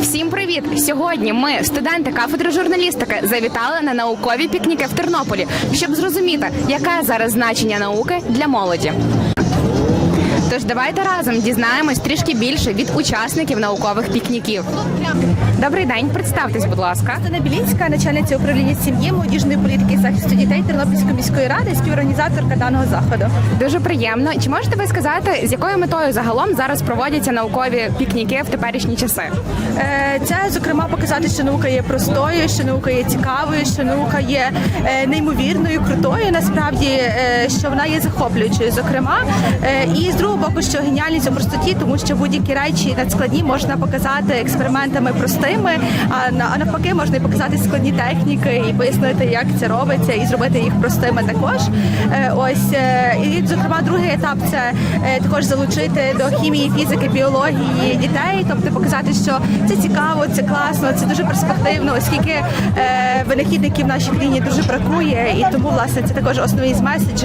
Всім привіт! Сьогодні ми, студенти кафедри журналістики, завітали на наукові пікніки в Тернополі, щоб зрозуміти, яке зараз значення науки для молоді. Тож давайте разом дізнаємось трішки більше від учасників наукових пікніків. Добрий день, представтесь, будь ласка. Антона Білінська, начальниця управління сім'ї, молодіжної політики і захисту дітей Тернопільської міської ради, співорганізаторка даного заходу. Дуже приємно. Чи можете ви сказати, з якою метою загалом зараз проводяться наукові пікніки в теперішні часи? Е, Це зокрема показати, що наука є простою, що наука є цікавою, що наука є е, неймовірною, крутою. Насправді, е, що вона є захоплюючою, зокрема, Е, і з другого боку, що геніальність у простоті, тому що будь-які речі надскладні можна показати експериментами простими, а на- а навпаки можна і показати складні техніки і пояснити, як це робиться, і зробити їх простими також. Е, Ось е, і зокрема, другий етап це е, також залучити до хімії, фізики, біології дітей, тобто показати, що це цікаво, це класно, це дуже перспективно, оскільки винахідників в нашій країні дуже бракує, і тому власне це також основний меседж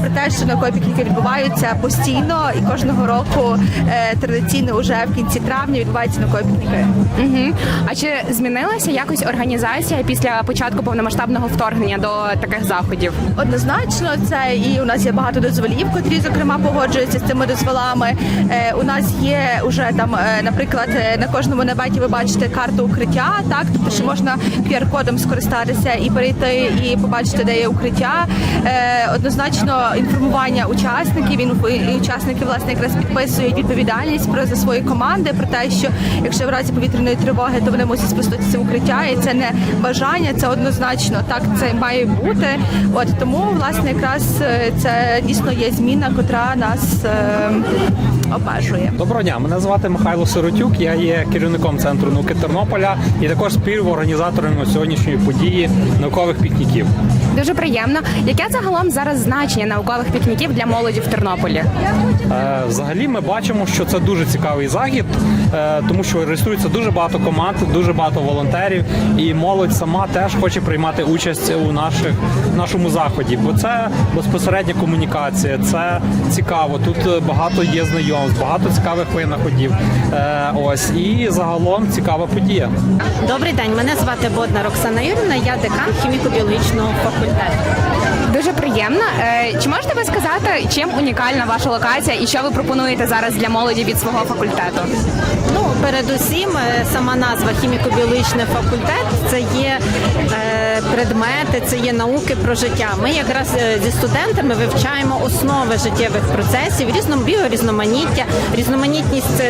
про те, що наукові пікніки відбуваються постійно кожного року е, традиційно вже в кінці травня відбуваються наукові пікніки. Угу. А чи змінилася якось організація після початку повномасштабного вторгнення до таких заходів? Однозначно, це і у нас є багато дозволів, котрі зокрема погоджуються з цими дозволами. Е, у нас є уже там, е, наприклад, е, на кожному набаті ви бачите карту укриття, так тобто що можна QR-кодом скористатися і перейти і побачити, де є укриття. Е, однозначно інформування учасників. І учасники власне якраз підписують відповідальність про за свої команди, про те, що якщо в разі повітряної тривоги, то вони мусять спуститися в укриття, і це не бажання, це однозначно так це має бути. От тому власне якраз е, це дійсно є зміна, котра нас е, обмежує. Доброго дня, мене звати Михайло Сиротюк. Я є керівником центру науки Тернополя і також співорганізатором сьогоднішньої події наукових пікніків. Дуже приємно. Яке загалом зараз значення наукових пікніків для молоді в Тернополі? Е, Взагалі, ми бачимо, що це дуже цікавий захід, е, тому що реєструється дуже багато команд, дуже багато волонтерів, і молодь сама теж хоче приймати участь у наших нашому заході, бо це безпосередня комунікація, це цікаво. Тут багато є знайомств, багато цікавих винаходів. Е, Ось і загалом цікава подія. Добрий день, мене звати Бодна Роксана Юрівна, я декан хіміко-біологічного факультету. Дуже приємно. Е, Чи можете ви сказати, чим унікальна ваша локація і що ви пропонуєте зараз для молоді від свого факультету? Ну, передусім, е, сама назва хіміко-біологічний факультет це є е, предмети, це є науки про життя. Ми якраз зі студентами вивчаємо основи життєвих процесів, різном біорізноманіття, різноманітність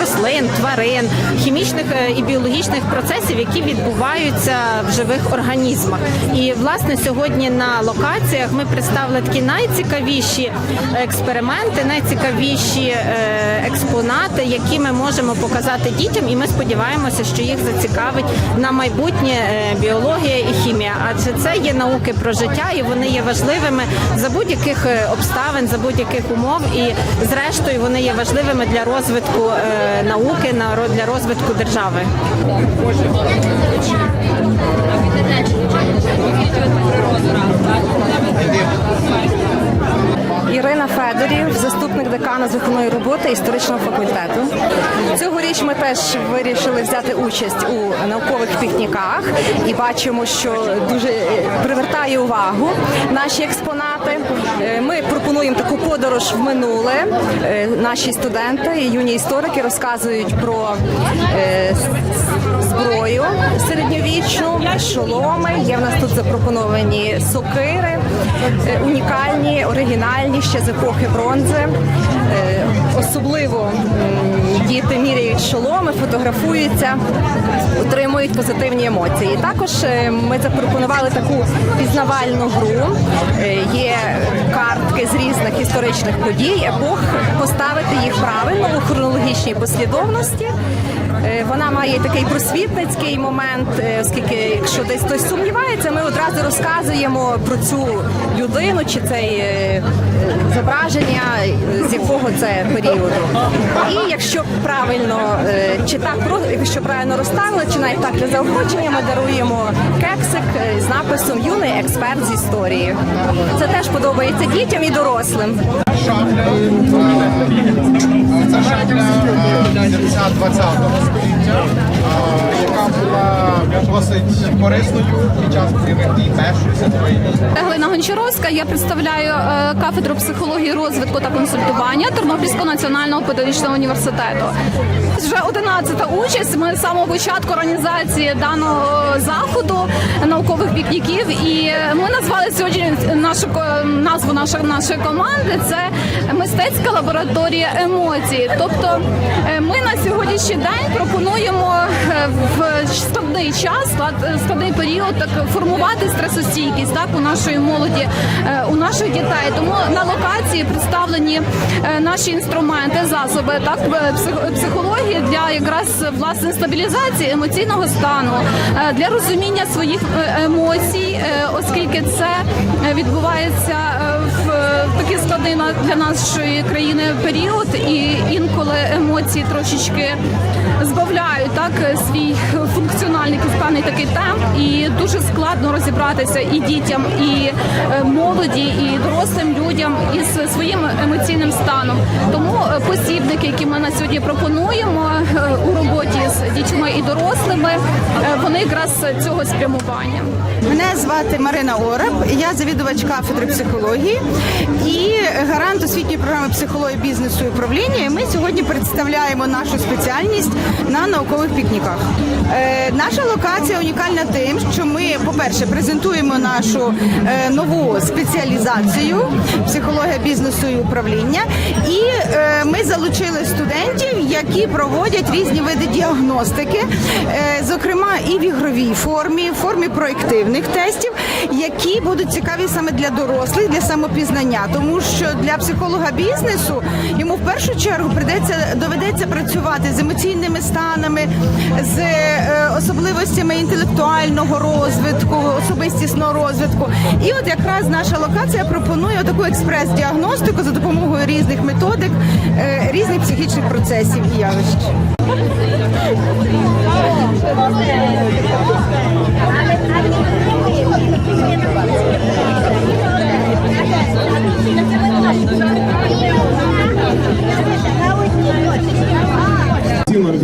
рослин, тварин, хімічних і біологічних процесів, які відбуваються в живих організмах. І власне сьогодні на локаціях ми представили такі найцікавіші експерименти, найцікавіші е, експонати, які ми можемо показати дітям, і ми сподіваємося, що їх зацікавить на майбутнє е, біологія і хімія. Адже це є науки про життя, і вони є важливими за будь-яких е, обставин, за будь-яких умов. І зрештою вони є важливими для розвитку науки, на для розвитку держави. Ірина Федорів, заступник декана з роботи історичного факультету. Цьогоріч ми теж вирішили взяти участь у наукових пікніках і бачимо, що дуже е, привертає увагу наші експонати. Е, Ми пропонуємо таку подорож в минуле. Е, Наші студенти, юні історики розказують про е, с- зброю шоломи. Є в нас тут запропоновані сокири, е, унікальні, оригінальні ще з епохи бронзи. Е, Особливо діти міряють шоломи, фотографуються, отримують позитивні емоції. Також е, ми запропонували таку пізнавальну гру. Є картки з різних історичних подій, епох, поставити їх правильно у хронологічній послідовності. Е, Вона має такий просвітницький момент, е, оскільки якщо десь хтось сумнівається, ми одразу розказуємо про цю людину чи це е, зображення, з якого це періоду. І якщо правильно чи так якщо правильно розставили, чи навіть так для заохочення, ми даруємо кексик з написом Юний експерт з історії. Це теж подобається дітям і дорослим. Шабля. Це шабля е, кінця 20-го століття, е, яка була досить корисною під час Першої. Галина Гончаровська. Я представляю е, кафедру психології розвитку та консультування Тернопільського національного педагогічного університету. Вже 11-та участь. Ми з самого початку організації даного заходу наукових пікніків. І ми назвали сьогодні нашу назву нашої нашої команди. Це мистецька лабораторія емоцій. Тобто е, ми на сьогоднішній день пропонуємо е, в складний час, складний період так формувати стресостійкість так у нашої молоді, е, у наших дітей. Тому на локації представлені е, наші інструменти, засоби, так е, психології для якраз власне стабілізації емоційного стану, е, для розуміння своїх е, емоцій, е, оскільки це е, відбувається е, такий складний на- для нашої країни період, і інколи емоції трошечки збавляють так свій функціональний певний такий темп, і дуже складно розібратися і дітям, і е, молоді, і дорослим людям із своїм емоційним станом. Тому е, посібники, які ми на сьогодні пропонуємо е, у роботі з дітьми і дорослими, вони якраз цього спрямування. Мене звати Марина Ораб, я завідувач кафедри психології і гарант освітньої програми психології бізнесу і управління. І ми сьогодні представляємо нашу спеціальність на наукових пікніках. Е, наша локація унікальна тим, що ми, по-перше, презентуємо нашу е, нову спеціалізацію психологія бізнесу і управління. І е, ми залучили студентів, які проводять різні види діагностики, е, і в ігровій формі, в формі проєктивних тестів, які будуть цікаві саме для дорослих, для самопізнання, тому що для психолога бізнесу йому в першу чергу придеться доведеться працювати з емоційними станами, з е, особливостями інтелектуального розвитку, особистісного розвитку. І от якраз наша локація пропонує таку експрес-діагностику за допомогою різних методик, е, різних психічних процесів і явищ.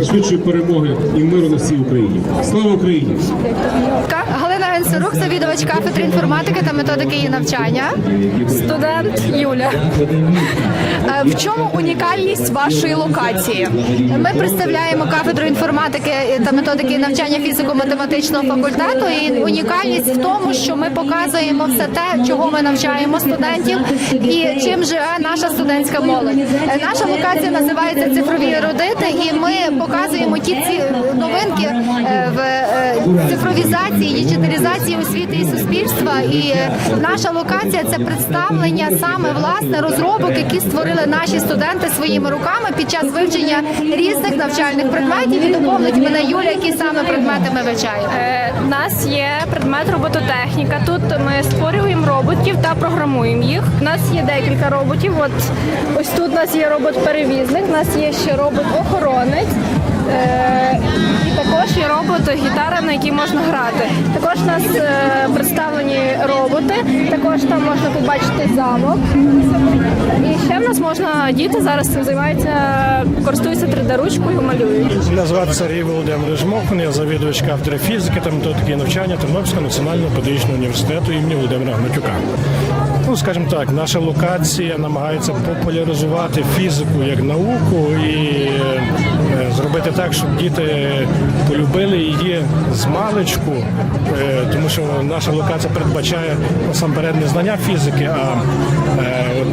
Швидшої перемоги і миру на всій Україні. Слава Україні! Галина Генсорук, завідувач кафедри інформатики та методики її навчання. Студент Юля. Е, В чому унікальність вашої локації? Ми представляємо кафедру інформатики та методики навчання фізико-математичного факультету. І унікальність в тому, що ми показуємо все те, чого ми навчаємо студентів, і чим живе наша студентська молодь. Е, Наша локація називається цифрові ерудити, і ми показуємо ті ці новинки е, в цифровізації, діджиталізації освіти і суспільства. І наша локація це представлення саме власне розробок, які створили наші студенти своїми руками під час вивчення різних навчальних предметів. І доповнить мене Юля, які саме предмети ми вивчаємо. Е, У нас є предмет робототехніка. Тут ми створюємо роботів та програмуємо їх. У нас є декілька роботів. От ось тут у нас є робот-перевізник, у нас є ще робот-охоронець. Е, і також є робот гітара, на якій можна грати. Також у нас е, представлені роботи. Також там можна побачити замок. І ще в нас можна діти зараз цим займаються, користуються 3D ручкою, малюють. Мене звати Сергій Володимирович Мохман, я завідувач кафедри фізики та методики навчання Тернопільського національного педагогічного університету імені Володимира Гнатюка. Ну, скажімо так, наша локація намагається популяризувати фізику як науку і е, зробити так, щоб діти полюбили її з маличку, е, тому що наша локація передбачає насамперед не знання фізики, а е,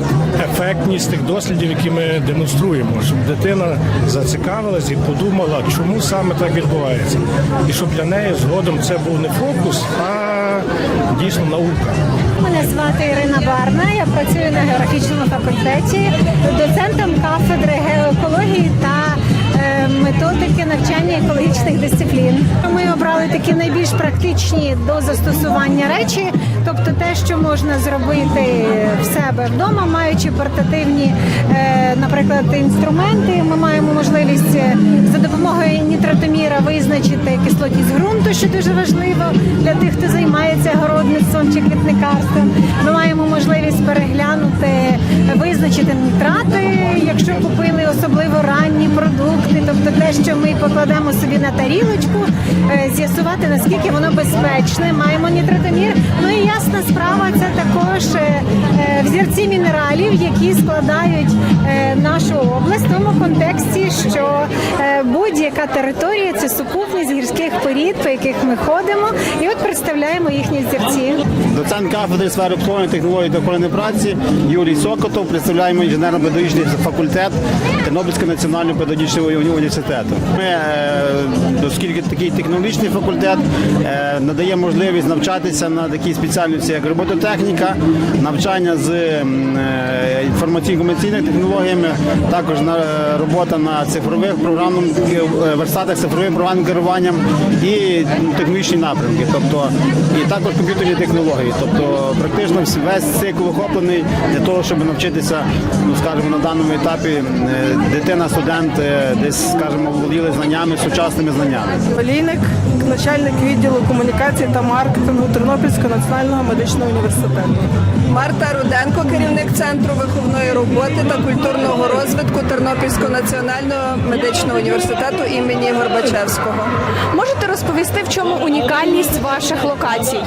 ефектність тих дослідів, які ми демонструємо, щоб дитина зацікавилась і подумала, чому саме так відбувається, і щоб для неї згодом це був не фокус, а дійсно наука. Мене звати Ірина Барна. Я працюю на географічному факультеті, доцентом кафедри геоекології та е, методики навчання екологічних дисциплін. Ми обрали такі найбільш практичні до застосування речі, тобто те, що можна зробити в себе вдома, маючи портативні, е, наприклад, інструменти. Ми маємо можливість е, за допомогою нітратомірів міра визначити кислотність ґрунту, що дуже важливо для тих, хто займається городництвом чи квітникарством. Ми маємо можливість переглянути, визначити нітрати, якщо купили особливо ранні продукти, тобто те, що ми покладемо собі на тарілочку, е, з'ясувати наскільки воно безпечне. Маємо нітратомір. Ну і ясна справа, це також е, е, взірці мінералів, які складають е, нашу область в тому контексті, що будь-яка територія це сукупність гірських порід, по яких ми ходимо, і от представляємо їхні взірці. Доцент кафедри сфери обслуговування технологій та охорони праці Юрій Сокотов. Представляємо інженерно-педагогічний факультет Тернопільського національного педагогічного університету. Ми, оскільки такий технологічний факультет надає можливість навчатися на такій спеціальності, як робототехніка, навчання з е, інформаційно-комерційними технологіями, також робота на цифрових програмних е, верстатах, цифровим програмним керуванням і технологічні напрямки, тобто і також комп'ютерні технології. Тобто практично весь цикл охоплений для того, щоб навчитися, ну скажімо, на даному етапі е, дитина, студент десь, скажімо, володіли знаннями, сучасними знаннями. Олійник, начальник відділу комунікації та маркетингу Тернопільського національного медичного університету. Марта Руденко, керівник центру виховної роботи та культурного розвитку Тернопільського національного медичного університету імені Горбачевського. Можете розповісти, в чому унікальність ваших локацій?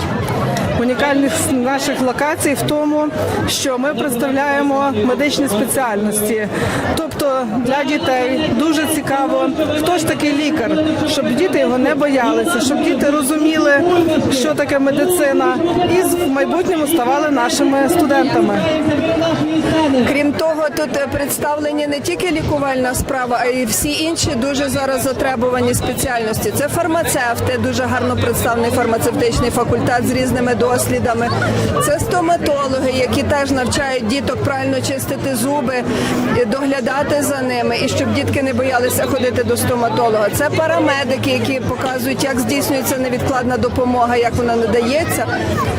Унікальність наших локацій в тому, що ми представляємо медичні спеціальності. Тобто для дітей дуже цікаво, хто ж такий лікар, щоб діти його не боялися, щоб діти розуміли, що таке медицина, і в майбутньому ставали нашими студентами. Крім того, тут е, представлені не тільки лікувальна справа, а й всі інші дуже зараз затребувані спеціальності. Це фармацевти, дуже гарно представлений фармацевтичний факультет з різними дослідами. Це стоматологи, які теж навчають діток правильно чистити зуби, доглядати за ними, і щоб дітки не боялися ходити до стоматолога. Це парамедики, які показують, як здійснюється невідкладна допомога, як вона надається.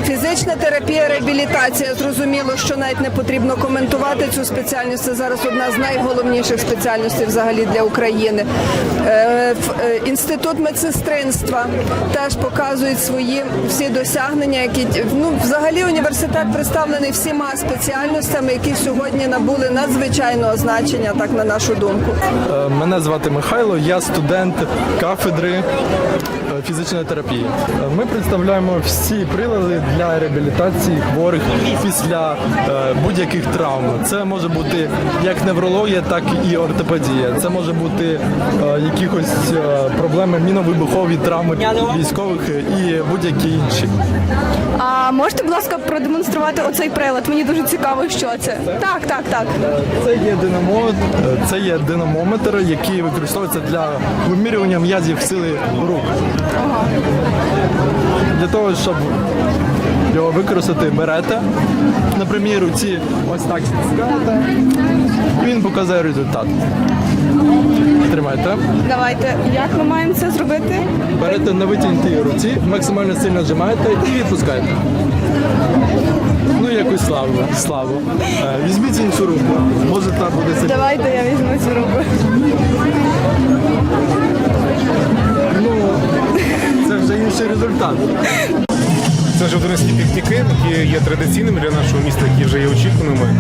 Фізична терапія, реабілітація. Зрозуміло, що навіть не потрібно коментувати цю спеціальність. Це зараз одна з найголовніших спеціальностей взагалі для України. Е, е, Інститут медсестринства теж показують свої всі досягнення, які ну взагалі університет представлений всіма спеціальностями, які сьогодні набули надзвичайного значення, так на нашу думку. Е, Мене звати Михайло, я студент кафедри фізичної терапії. Ми представляємо всі прилади для реабілітації хворих після е, будь-яких травм. Це може бути як неврологія, так і ортопедія. Це може бути е, якихось е, проблеми міновибухові травми військових і будь-які інші. А можете, будь ласка, продемонструвати оцей прилад? Мені дуже цікаво, що це. Так, так, так. Це є динамо, це є динамометр, який використовується для вимірювання м'язів сили рук. Для того, щоб його використати, берете на прямій руці, ось так стискаєте, він показує результат. Тримайте. Давайте. Як ми маємо це зробити? Берете на витягнутій руці, максимально сильно нажимаєте і відпускаєте. Ну, якусь славу. славу. Е, Візьміть іншу руку. Може, та буде сильніше. Давайте я візьму цю руку. Інший результат. Це жовтинські пікніки, які є традиційними для нашого міста, які вже є очікуваними.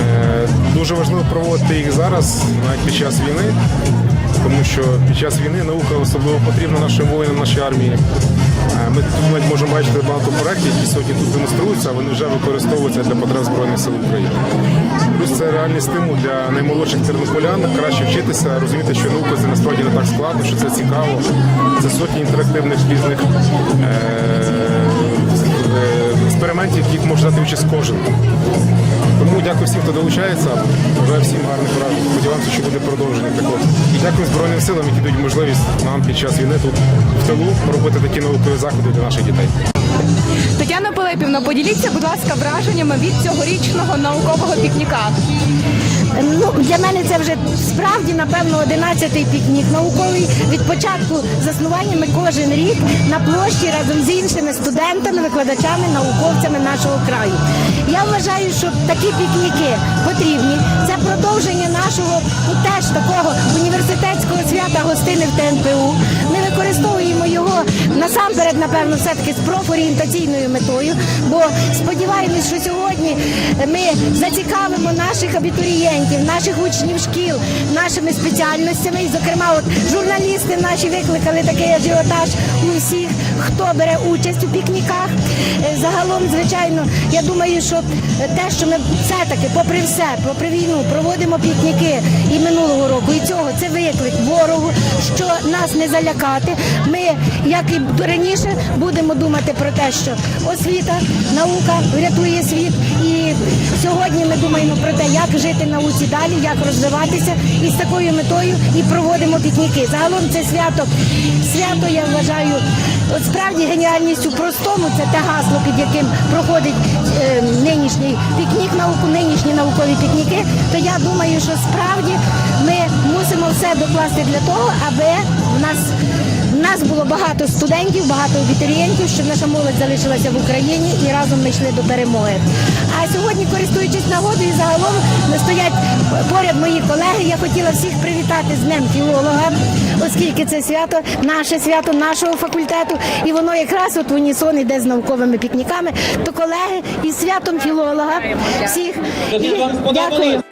Е, Дуже важливо проводити їх зараз, навіть під час війни, тому що під час війни наука особливо потрібна нашим воїнам, нашій армії. Е, Ми тут можемо бачити багато проєктів, які сьогодні тут демонструються, а вони вже використовуються для потреб Збройних сил України. Плюс це реальний стимул для наймолодших тернополян краще вчитися, розуміти, що наука це насправді не так складно, що це цікаво. Це сотні інтерактивних різних е, е, експериментів, яких може дати участь кожен. Дякую всім, хто долучається. Бажаю всім гарних вражень. Сподіваємося, що буде продовження також. І дякую Збройним силам, які дають можливість нам під час війни тут в тилу робити такі наукові заходи для наших дітей. Тетяна Пилипівна, поділіться, будь ласка, враженнями від цьогорічного наукового пікніка. Ну для мене це вже справді напевно 11-й пікнік науковий. Від початку заснування ми кожен рік на площі разом з іншими студентами, викладачами, науковцями нашого краю. Я вважаю, що такі пікніки потрібні. Це продовження нашого ну, теж такого університетського свята гостини в ТНПУ. Насамперед, напевно, все-таки з профорієнтаційною метою, бо сподіваємось, що сьогодні ми зацікавимо наших абітурієнтів, наших учнів шкіл, нашими спеціальностями. І, зокрема, от журналісти наші викликали такий ажіотаж у всіх, хто бере участь у пікніках. Е, Загалом, звичайно, я думаю, що те, що ми все-таки, попри все, попри війну, проводимо пікніки і минулого року, і цього це виклик ворогу, що нас не залякати. Ми, як і раніше, будемо думати про те, що освіта, наука врятує світ. І сьогодні ми думаємо про те, як жити науці далі, як розвиватися, і з такою метою і проводимо пікніки. Загалом це свято, свято я вважаю. От справді геніальністю простому це те гасло, під яким проходить е, нинішній пікнік науку, нинішні наукові пікніки. То я думаю, що справді ми мусимо все докласти для того, аби в нас в нас було багато студентів, багато абітурієнтів, щоб наша молодь залишилася в Україні і разом ми йшли до перемоги. А сьогодні, користуючись нагодою, загалом стоять поряд мої колеги. Я хотіла всіх привітати з Днем філолога, оскільки це свято, наше свято нашого факультету, і воно якраз от в унісон іде з науковими пікніками. То колеги із святом філолога всіх і дякую.